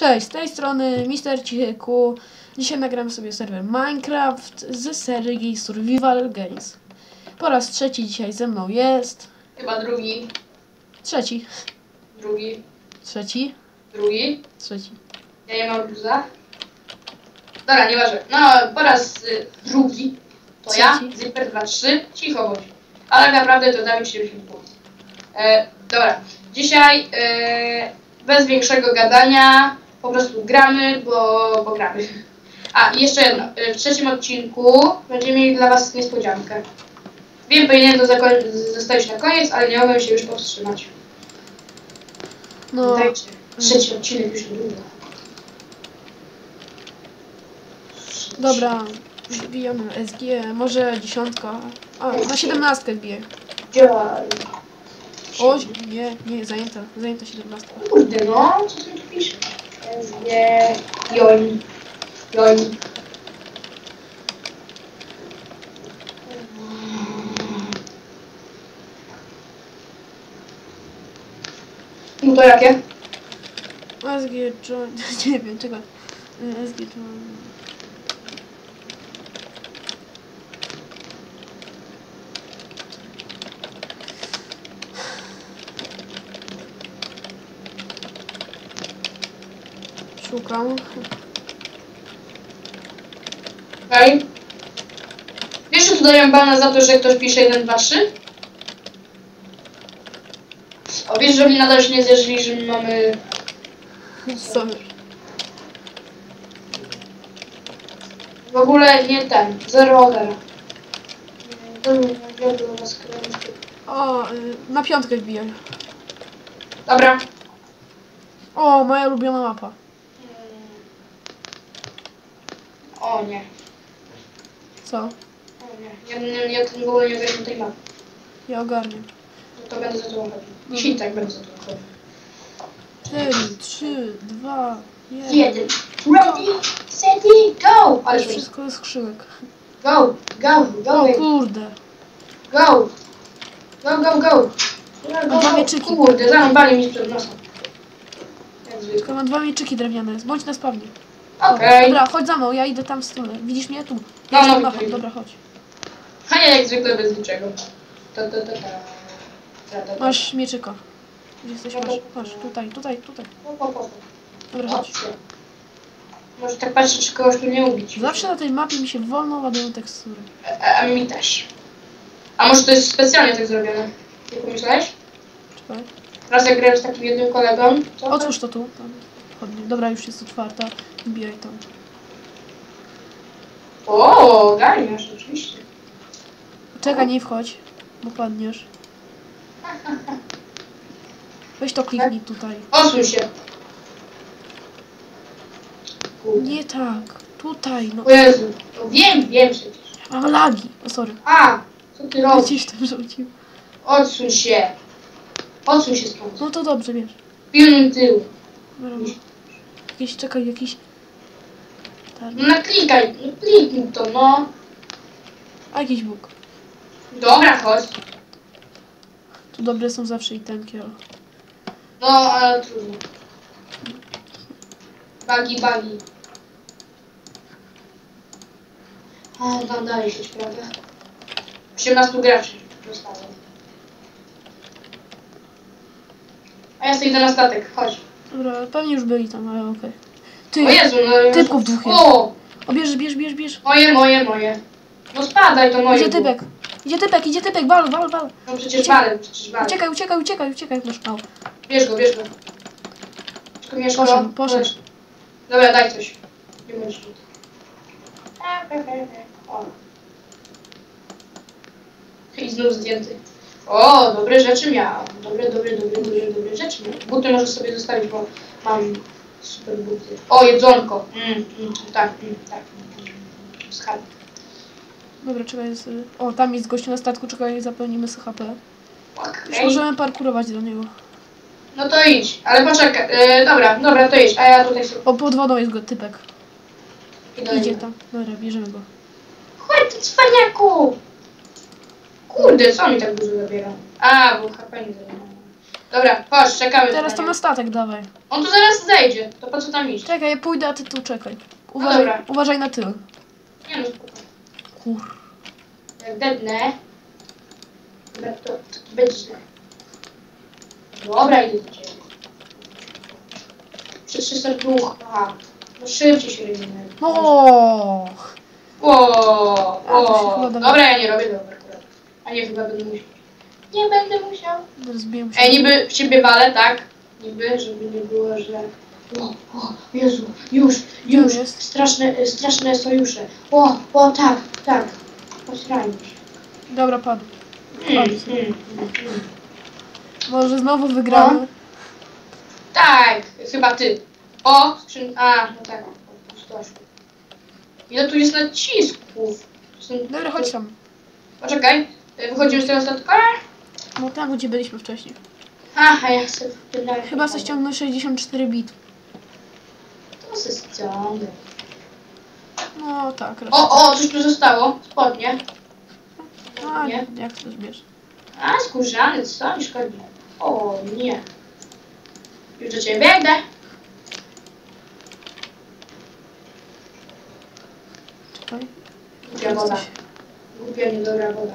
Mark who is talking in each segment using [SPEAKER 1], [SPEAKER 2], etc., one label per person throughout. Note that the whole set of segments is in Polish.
[SPEAKER 1] Cześć, z tej strony Mister Cichyku. Dzisiaj nagramy sobie serwer Minecraft z serii Survival Games. Po raz trzeci dzisiaj ze mną jest...
[SPEAKER 2] Chyba drugi,
[SPEAKER 1] Trzeci.
[SPEAKER 2] drugi,
[SPEAKER 1] Trzeci.
[SPEAKER 2] drugi.
[SPEAKER 1] Trzeci.
[SPEAKER 2] Ja nie mam bluza. Dobra, nieważne. No, po raz y, drugi. To ja,
[SPEAKER 1] Trzeci.
[SPEAKER 2] Zipper 23, cicho bądź. Ale tak naprawdę to Dawid 75. E, dobra, dzisiaj e, bez większego gadania po prostu gramy, bo, bo gramy. A, i jeszcze jedno. E, W trzecim odcinku będziemy mieli dla Was niespodziankę. Wiem, powinienem to zostawić na koniec, ale nie mogłem się już powstrzymać.
[SPEAKER 1] No,
[SPEAKER 2] Dajcie. Trzeci odcinek już niedługo.
[SPEAKER 1] dobra. Wbijamy SG, może dziesiątka. A, na siedemnastkę wbiję.
[SPEAKER 2] Działaj.
[SPEAKER 1] O, nie, nie, zajęta. Zajęta siedemnastka.
[SPEAKER 2] Kurde no, co ty tu pisze? SG... Join. Join. No to jakie?
[SPEAKER 1] SG join... Nie wiem, czego. SG join... Szukam.
[SPEAKER 2] Okej. Wiesz, że tu dają bana za to, że ktoś pisze 1, 2, 3? O, wiesz, że mi nadal się nie zjeżdżali, że my mamy...
[SPEAKER 1] Sorry.
[SPEAKER 2] W ogóle nie ten, zero skręcie.
[SPEAKER 1] O, y, na piątkę wbiję.
[SPEAKER 2] Dobra.
[SPEAKER 1] O, moja ulubiona mapa.
[SPEAKER 2] O nie.
[SPEAKER 1] Co?
[SPEAKER 2] O nie. Ja, ja ten w ogóle nie weźmie tej mapy.
[SPEAKER 1] Ja ogarniam.
[SPEAKER 2] No to będę za tobą chodził. I tak będę za tobą chodził.
[SPEAKER 1] 4, 3, 2, 1.
[SPEAKER 2] Jeden. Ready, steady, go! Ale.
[SPEAKER 1] Wszystko jest skrzyłek.
[SPEAKER 2] Go, go, go,
[SPEAKER 1] O kurde.
[SPEAKER 2] go. Go, go, go. Go,
[SPEAKER 1] Mam dwa mieczyki.
[SPEAKER 2] Kurde, zarąbali mi przed nosem. Jak zwykle.
[SPEAKER 1] Tylko mam dwa mieczyki drewniane. Bądź na spawnie.
[SPEAKER 2] Okej.
[SPEAKER 1] Dobra, chodź za mną, ja idę tam w stronę. Widzisz mnie? Tu.
[SPEAKER 2] No,
[SPEAKER 1] Ja
[SPEAKER 2] no,
[SPEAKER 1] jestem
[SPEAKER 2] widzę.
[SPEAKER 1] Dobra, chodź.
[SPEAKER 2] A ja jak zwykle bez niczego. Ta, ta, ta, ta. Ta, ta, ta.
[SPEAKER 1] Masz mieczyka. Gdzie jesteś? Masz. Masz. Tutaj, tutaj, tutaj.
[SPEAKER 2] Po, po, po.
[SPEAKER 1] Dobra, chodź.
[SPEAKER 2] Może tak patrzę, czy kogoś tu nie ubić.
[SPEAKER 1] Zawsze na tej mapie mi się wolno ładują tekstury.
[SPEAKER 2] A, a mi też. A może to jest specjalnie tak zrobione? Nie pomyślałeś?
[SPEAKER 1] Czekaj.
[SPEAKER 2] Raz jak grałem z takim jednym kolegą, to...
[SPEAKER 1] Otwórz to tu. Tam. Chodnie. Dobra, już jest otwarta. Wbijaj tam.
[SPEAKER 2] O, garniasz, oczywiście.
[SPEAKER 1] Czekaj, nie wchodź. Bo padniesz. Weź to kliknij tutaj.
[SPEAKER 2] Osuń się.
[SPEAKER 1] Nie tak. Tutaj, no.
[SPEAKER 2] O Jezu. No wiem, wiem przecież.
[SPEAKER 1] Mam lagi. O, sorry.
[SPEAKER 2] A, co ty robisz?
[SPEAKER 1] Gdzieś tam rzucił.
[SPEAKER 2] Odsuń się. Odsuń się stąd.
[SPEAKER 1] No to dobrze, wiesz.
[SPEAKER 2] Pilnuj tył.
[SPEAKER 1] Dobra. Jakiś, czekaj, jakiś... Tar-
[SPEAKER 2] No naklikaj, no kliknij to, no.
[SPEAKER 1] A jakiś Bóg.
[SPEAKER 2] Dobra, chodź.
[SPEAKER 1] Tu dobre są zawsze itemki, ale...
[SPEAKER 2] No, ale trudno. Bagi, bagi. O, tam dalej się prawda? 18 graczy zostało. A ja sobie idę na statek, chodź.
[SPEAKER 1] Dobra, pewnie już byli tam, ale okej. Ty,
[SPEAKER 2] O Jezu, no...
[SPEAKER 1] typków dwóch jest.
[SPEAKER 2] O,
[SPEAKER 1] o bierz, bierz, bierz, bierz.
[SPEAKER 2] moje, moje, moje. No spadaj, to moje.
[SPEAKER 1] Idzie
[SPEAKER 2] było.
[SPEAKER 1] typek. Idzie typek, idzie typek, wal, wal, wal.
[SPEAKER 2] No przecież
[SPEAKER 1] Uciekaj.
[SPEAKER 2] walę, przecież walę.
[SPEAKER 1] Uciekaj, uciekaj, uciekaj, uciekaj, masz pał.
[SPEAKER 2] Bierz go, bierz go. Mieszko, Mieszko.
[SPEAKER 1] Poszedł, poszedł.
[SPEAKER 2] Chodź. Dobra, daj coś. Nie bądź tu. O. I znów zdjęty. O, dobre rzeczy miał. Dobre, dobre, dobre, dobre, dobre rzeczy miał. Buty możesz sobie zostawić, bo mam super buty. O, jedzonko. Mm, mm, tak, mm, tak. mm. Skarb.
[SPEAKER 1] Dobra, czekaj, jest... y, O, tam jest gościu na statku, czekaj, zapełnimy sobie HP. Już możemy parkurować do niego.
[SPEAKER 2] No to idź, ale poczekaj. E, dobra, dobra, to idź, a ja tutaj sobie
[SPEAKER 1] O, pod wodą jest go typek. Idzie tam. Dobra, bierzemy go.
[SPEAKER 2] Chodź, ty cwaniaku! Kurde, co mi tak dużo zabiera? A, bo HP nie zabiera. Dobra, chodź, czekamy.
[SPEAKER 1] Teraz to na statek dawaj.
[SPEAKER 2] On tu zaraz zejdzie, to po co tam iść?
[SPEAKER 1] Czekaj, ja pójdę, a ty tu czekaj.
[SPEAKER 2] No
[SPEAKER 1] Uważaj,
[SPEAKER 2] dobra.
[SPEAKER 1] uważaj na tył.
[SPEAKER 2] Nie no, spoko.
[SPEAKER 1] Kur...
[SPEAKER 2] Jak dednę, dobra, to, to będzie źle. Dobra, idę do ciebie. 300 duch, aha. No szybciej się robimy.
[SPEAKER 1] O,
[SPEAKER 2] O,
[SPEAKER 1] A, to się chyba
[SPEAKER 2] o.
[SPEAKER 1] da-
[SPEAKER 2] Dobra, ja nie robię dobra. A nie, chyba będę musiał. Nie będę musiał.
[SPEAKER 1] Rozbiłem się.
[SPEAKER 2] Ej, niby w ciebie walę, tak? Niby, żeby nie było, że... O, o, Jezu, już, już,
[SPEAKER 1] jest?
[SPEAKER 2] straszne, straszne sojusze. O, o, tak, tak. Posrajmy się.
[SPEAKER 1] Dobra, padł.
[SPEAKER 2] Mm, mm, mm, mm.
[SPEAKER 1] Może znowu wygramy?
[SPEAKER 2] Tak, chyba ty. O, skrzyn... A, no tak, o, pustoszku. Ile tu jest nacisków? Są-
[SPEAKER 1] Dobra, chodź tam.
[SPEAKER 2] Poczekaj, wychodzimy z tego statka?
[SPEAKER 1] No tam, gdzie byliśmy wcześniej.
[SPEAKER 2] Aha, ja chcę... wydać-
[SPEAKER 1] Chyba coś ściągnął 64 bit.
[SPEAKER 2] To se ściągnę.
[SPEAKER 1] No tak, raczej.
[SPEAKER 2] O, o, coś tu zostało. Spodnie.
[SPEAKER 1] A,
[SPEAKER 2] nie.
[SPEAKER 1] jak to zbierz?
[SPEAKER 2] A, skórzany, co mi szkodzi? O, nie. Już do ciebie biegnę.
[SPEAKER 1] Czekaj.
[SPEAKER 2] Głupia woda. Głupia, niedobra woda.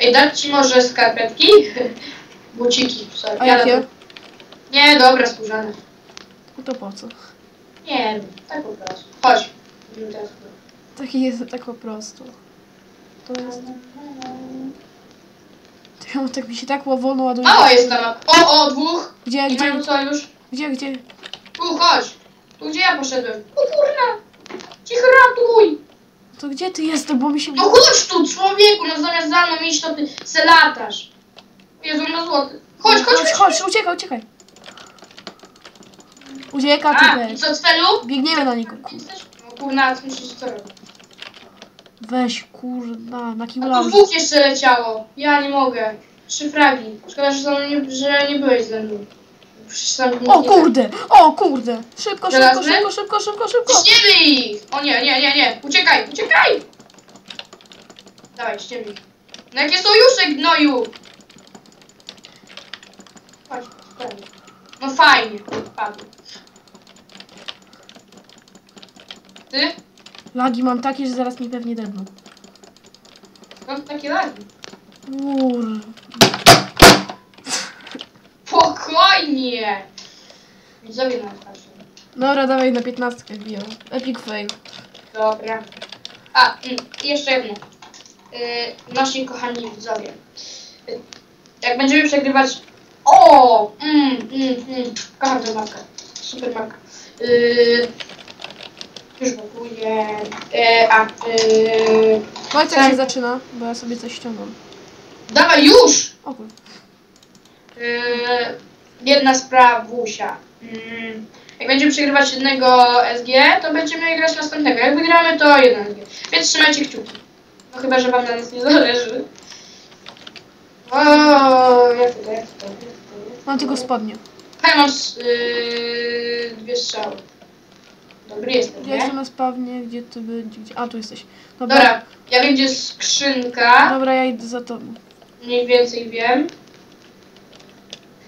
[SPEAKER 2] Ej, dać ci może skarpetki? Buciki, sorry.
[SPEAKER 1] A
[SPEAKER 2] Ja
[SPEAKER 1] jakie?
[SPEAKER 2] to- Nie, dobra, skórzane.
[SPEAKER 1] No to po co?
[SPEAKER 2] Nie wiem, tak po prostu. Chodź. Idziemy teraz.
[SPEAKER 1] Taki jest tak po prostu. To jest... To tak mi się tak wolno ładuje.
[SPEAKER 2] Mało jest tam. O, o, dwóch.
[SPEAKER 1] Gdzie,
[SPEAKER 2] Nie
[SPEAKER 1] gdzie,
[SPEAKER 2] mają sojusz.
[SPEAKER 1] gdzie, gdzie?
[SPEAKER 2] Tu, chodź. Tu, gdzie ja poszedłem? O kurna. Cicho ratuj.
[SPEAKER 1] To gdzie ty jesteś, bo mi się...
[SPEAKER 2] No chodź tu, człowieku, no zamiast za mną iść, to ty se latasz. Jezu, na złoty. Chodź, chodź, chodź.
[SPEAKER 1] chodź, uciekaj, uciekaj. Ucieka,
[SPEAKER 2] A,
[SPEAKER 1] ty
[SPEAKER 2] i co, celu?
[SPEAKER 1] Biegniemy na niego.
[SPEAKER 2] Jesteś? No kurna, musisz co robić.
[SPEAKER 1] Weź, kurna, na
[SPEAKER 2] A tu dwóch jeszcze leciało. Ja nie mogę. Trzy fragi. Szkoda, że, nie, że nie byłeś ze mną.
[SPEAKER 1] O kurde, o kurde. Szybko, szybko,
[SPEAKER 2] Żelazny?
[SPEAKER 1] szybko, szybko, szybko, szybko.
[SPEAKER 2] Ciśniemy ich! O nie, nie, nie, nie. Uciekaj, uciekaj! Dawaj, ciśniemy ich. No jakie sojusze, gnoju! Chodź, prawie. No fajnie, padł. Ty?
[SPEAKER 1] Lagi mam takie, że zaraz mi pewnie dedną.
[SPEAKER 2] Skąd takie lagi?
[SPEAKER 1] Kur...
[SPEAKER 2] Spokojnie! Widzowie nas patrzą.
[SPEAKER 1] Dobra, dawaj na 15 wbijał. Epic fail.
[SPEAKER 2] Dobra. A, mm, jeszcze jedno. Yy, nasi kochani widzowie. Yy, jak będziemy przegrywać... O! Mm, mm, mm. Kocham tę markę. Super marka. Yy, już gotuję. Yy, a, yy,
[SPEAKER 1] jak
[SPEAKER 2] Tak.
[SPEAKER 1] się zaczyna, bo ja sobie coś ściągam.
[SPEAKER 2] dawaj już!
[SPEAKER 1] O kur...
[SPEAKER 2] Yy, jedna sprawusia. Mm, jak będziemy przegrywać jednego SG, to będziemy grać następnego. Jak wygramy, to jedno SG. Więc trzymajcie kciuki. No chyba, że wam na nas nie zależy. O, jak to, jak to, jak to.
[SPEAKER 1] Mam tylko spodnie.
[SPEAKER 2] Hej, mam yy, dwie strzały. Dobry jestem,
[SPEAKER 1] Ja jestem
[SPEAKER 2] nie?
[SPEAKER 1] na spawnie, gdzie ty będzie... Gdzie... A, tu jesteś. Dobra.
[SPEAKER 2] Dobra, ja wiem, gdzie jest skrzynka.
[SPEAKER 1] Dobra, ja idę za tobą.
[SPEAKER 2] Mniej więcej wiem.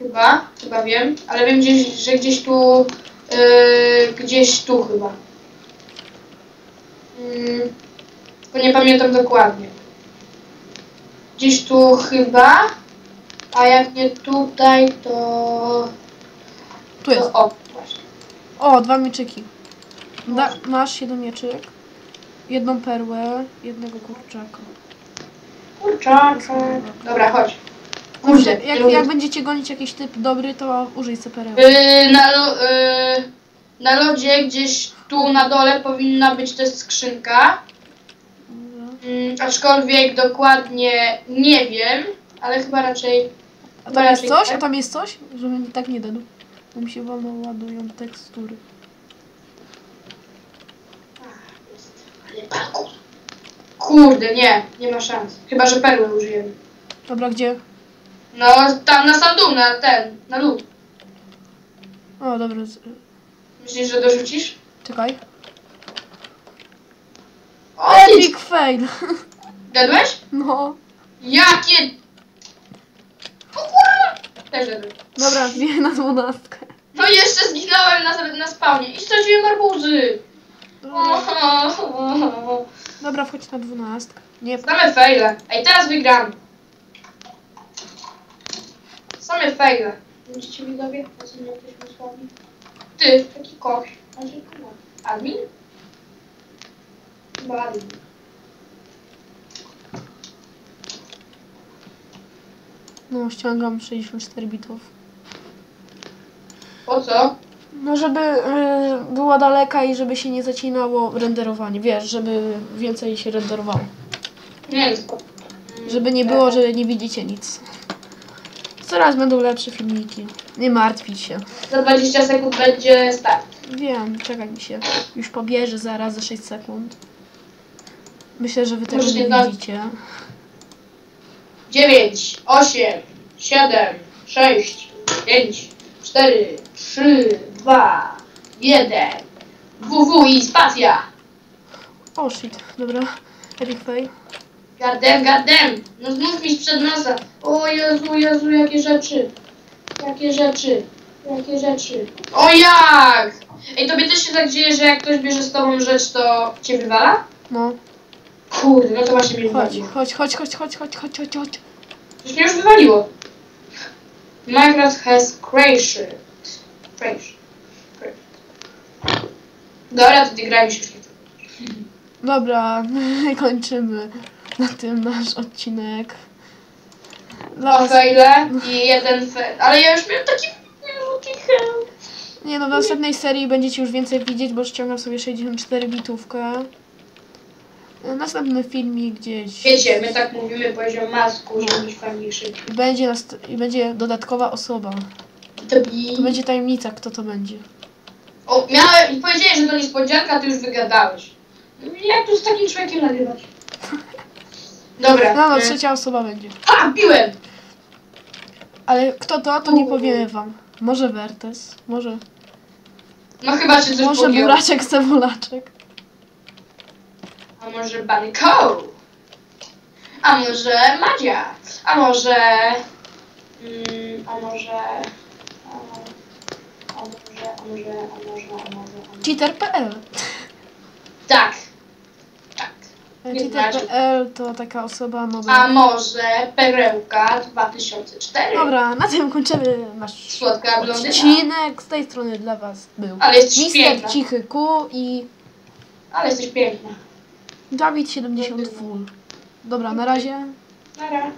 [SPEAKER 2] Chyba, chyba wiem, ale wiem gdzieś, że gdzieś tu, yy, gdzieś tu chyba. Yy, tylko nie pamiętam dokładnie. Gdzieś tu chyba, a jak nie tutaj, to...
[SPEAKER 1] Tu jest.
[SPEAKER 2] to o, właśnie.
[SPEAKER 1] O, dwa mieczyki. Da, masz jeden mieczyk. Jedną perłę, jednego kurczaka.
[SPEAKER 2] Kurczaka. Dobra, chodź. Kurde,
[SPEAKER 1] Jak, jak będziecie gonić jakiś typ dobry, to użyj pereł.
[SPEAKER 2] Yy, na, lo, yy, na lodzie gdzieś tu na dole powinna być też skrzynka. Yy, aczkolwiek dokładnie nie wiem, ale chyba raczej.
[SPEAKER 1] A
[SPEAKER 2] chyba
[SPEAKER 1] tam jest
[SPEAKER 2] raczej
[SPEAKER 1] coś? A
[SPEAKER 2] tak.
[SPEAKER 1] tam jest coś? Żeby mi tak nie dano. Bo mi się wolno ładują tekstury.
[SPEAKER 2] Ale parkour. Kurde, nie, nie ma szans. Chyba, że perły użyjemy.
[SPEAKER 1] Dobra, gdzie?
[SPEAKER 2] No, tam na sam dół, na ten, na lód.
[SPEAKER 1] O, dobra. z-
[SPEAKER 2] Myślisz, że dorzucisz?
[SPEAKER 1] Czekaj.
[SPEAKER 2] O, ty
[SPEAKER 1] Epic fail!
[SPEAKER 2] gadłeś?
[SPEAKER 1] No.
[SPEAKER 2] Jakie... O kurwa! Też.
[SPEAKER 1] Dobra, wbiję na dwunastkę.
[SPEAKER 2] No i jeszcze zginąłem na, na spawnie i straciłem arbuzy.
[SPEAKER 1] Dobra, wchodź na dwunastkę. Nie,
[SPEAKER 2] Same fejle. Ej, teraz wygram. Same fejle. Widzicie widzowie? Mnie ktoś wysławi? Ty, taki koch. A że kogo? Admin? Chyba admin.
[SPEAKER 1] no ściągam 64 bitów.
[SPEAKER 2] Po co?
[SPEAKER 1] No, żeby y, była daleka i żeby się nie zacinało renderowanie. Wiesz, żeby więcej się renderowało.
[SPEAKER 2] Nie.
[SPEAKER 1] Żeby nie było, że nie widzicie nic. Coraz będą lepsze filmiki. Nie martwić się.
[SPEAKER 2] Za 20 sekund będzie start.
[SPEAKER 1] Wiem, czekaj mi się. Już pobierze zaraz za 6 sekund. Myślę, że wy tego
[SPEAKER 2] Może
[SPEAKER 1] nie
[SPEAKER 2] tak.
[SPEAKER 1] widzicie.
[SPEAKER 2] 9, 8, 7, 6, 5, 4, 3, 2, 1. WW i spacja.
[SPEAKER 1] O shit, dobra. Epic fail.
[SPEAKER 2] Gardem, gardem. No znów mi sprzed nosa. O Jezu, Jezu, jakie rzeczy. Jakie rzeczy. Jakie rzeczy. O jak! Ej, tobie też się tak dzieje, że jak ktoś bierze z tobą rzecz, to cię wywala?
[SPEAKER 1] No,
[SPEAKER 2] Kurde, no to właśnie mnie
[SPEAKER 1] chodź,
[SPEAKER 2] wywaliło.
[SPEAKER 1] chodź, chodź, chodź, chodź, chodź, chodź, chodź, chodź.
[SPEAKER 2] Przecież mnie już wywaliło. Minecraft has crashed. Crash. Crash. Dobra, to ty graj mi się już.
[SPEAKER 1] Dobra, kończymy na tym nasz odcinek. Dla
[SPEAKER 2] Dwa
[SPEAKER 1] was,
[SPEAKER 2] fejle i jeden fail. Ale ja już miałem taki
[SPEAKER 1] nie no, w następnej serii będziecie już więcej widzieć, bo ściągam sobie 64 bitówkę. Następny filmik gdzieś.
[SPEAKER 2] Wiecie, my tak mówimy poziom masku, żeby być fajniejszy.
[SPEAKER 1] Będzie, nast- i będzie dodatkowa osoba.
[SPEAKER 2] To bi...
[SPEAKER 1] To będzie tajemnica, kto to będzie.
[SPEAKER 2] O, miałem... Powiedziałeś, że to niespodzianka, a ty już wygadałeś. Jak tu z takim człowiekiem nagrywać? Dobra.
[SPEAKER 1] No, no,
[SPEAKER 2] e,
[SPEAKER 1] trzecia osoba będzie.
[SPEAKER 2] Ha, biłem!
[SPEAKER 1] Ale kto to, to nie powiemy wam. Może Wertes, może,
[SPEAKER 2] No chyba się coś
[SPEAKER 1] może
[SPEAKER 2] pogięło.
[SPEAKER 1] Buraczek Cebulaczek.
[SPEAKER 2] A może Banko? A może Madzia? A może... Mm, a może... A, a może, a może, a może, a może, a.
[SPEAKER 1] Cheater.pl.
[SPEAKER 2] Tak.
[SPEAKER 1] To taka osoba
[SPEAKER 2] A może Perełka 2004?
[SPEAKER 1] Dobra, na tym kończymy nasz
[SPEAKER 2] Słodka blondyna.
[SPEAKER 1] odcinek. Z tej strony dla was był
[SPEAKER 2] Ale jesteś
[SPEAKER 1] Mister
[SPEAKER 2] piękna.
[SPEAKER 1] Cichy Ku i
[SPEAKER 2] Ale jesteś piękna.
[SPEAKER 1] Dawid 70 Full. Dobra, na razie.
[SPEAKER 2] Nara.